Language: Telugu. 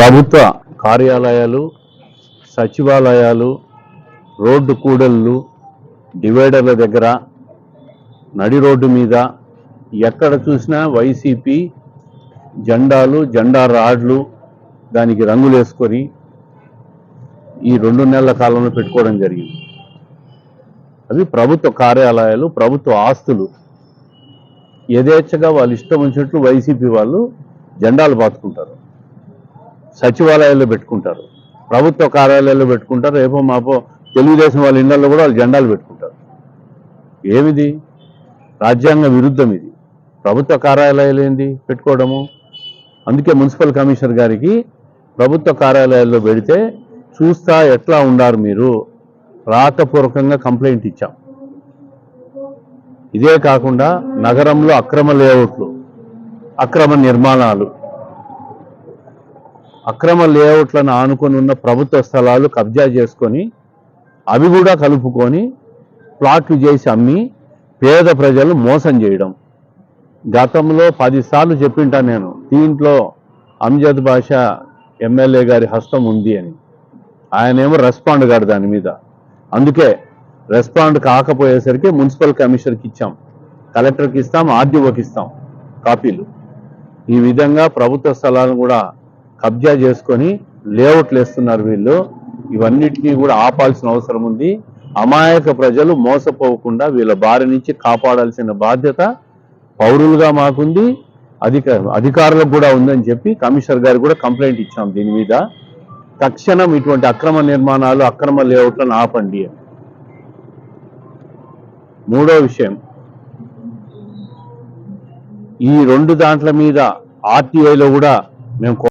ప్రభుత్వ కార్యాలయాలు సచివాలయాలు రోడ్డు కూడళ్ళు డివైడర్ల దగ్గర నడి రోడ్డు మీద ఎక్కడ చూసినా వైసీపీ జెండాలు జెండా రాడ్లు దానికి రంగులు వేసుకొని ఈ రెండు నెలల కాలంలో పెట్టుకోవడం జరిగింది. అవి ప్రభుత్వ కార్యాలయాలు ప్రభుత్వ ఆస్తులు. యథేచ్ఛగా వాళ్ళు ఇష్టం వచ్చినట్లు వైసీపీ వాళ్ళు జెండాలు పాతుకుంటారు. సచివాలయాల్లో పెట్టుకుంటారు. ప్రభుత్వ కార్యాలయాల్లో పెట్టుకుంటారు. రేపో మాపో తెలుగుదేశం వాళ్ళ ఇళ్ళలో కూడా వాళ్ళు జెండాలు పెట్టుకుంటారు. ఏమిది? రాజ్యాంగ విరుద్ధం ఇది. ప్రభుత్వ కార్యాలయాలు ఏంది పెట్టుకోవడము? అందుకే మున్సిపల్ కమిషనర్ గారికి ప్రభుత్వ కార్యాలయాల్లో పెడితే చూస్తా ఎట్లా ఉండారు మీరు? రాతపూర్వకంగా కంప్లైంట్ ఇచ్చాం. ఇదే కాకుండా నగరంలో అక్రమ లేఅవుట్లు అక్రమ నిర్మాణాలు అక్రమ లేఅవుట్లను ఆనుకొని ఉన్న ప్రభుత్వ స్థలాలు కబ్జా చేసుకొని అవి కూడా కలుపుకొని ప్లాట్లు చేసి అమ్మి పేద ప్రజలు మోసం చేయడం. గతంలో పదిసార్లు చెప్పింటా నేను దీంట్లో అంజద్ బాషా ఎమ్మెల్యే గారి హస్తం ఉంది అని. ఆయనేమో రెస్పాండ్ గారు దాని మీద. అందుకే రెస్పాండ్ కాకపోయేసరికి మున్సిపల్ కమిషనర్కి ఇచ్చాం. కలెక్టర్కి ఇస్తాం ఆర్డీఓకి ఇస్తాం కాపీలు. ఈ విధంగా ప్రభుత్వ స్థలాలను కూడా కబ్జా చేసుకొని లేఅవుట్లు వేస్తున్నారు వీళ్ళు. ఇవన్నిటినీ కూడా ఆపాల్సిన అవసరం ఉంది. అమాయక ప్రజలు మోసపోకుండా వీళ్ళ బారి నుంచి కాపాడాల్సిన బాధ్యత పౌరులుగా మాకుంది. అధిక అధికారులకు కూడా ఉందని చెప్పి కమిషనర్ గారు కూడా కంప్లైంట్ ఇచ్చాం దీని మీద. తక్షణం ఇటువంటి అక్రమ నిర్మాణాలు అక్రమ లేఅవుట్లను ఆపండి. మూడో విషయం. ఈ రెండు దాంట్ల మీద ఆర్టీఐలో కూడా మేము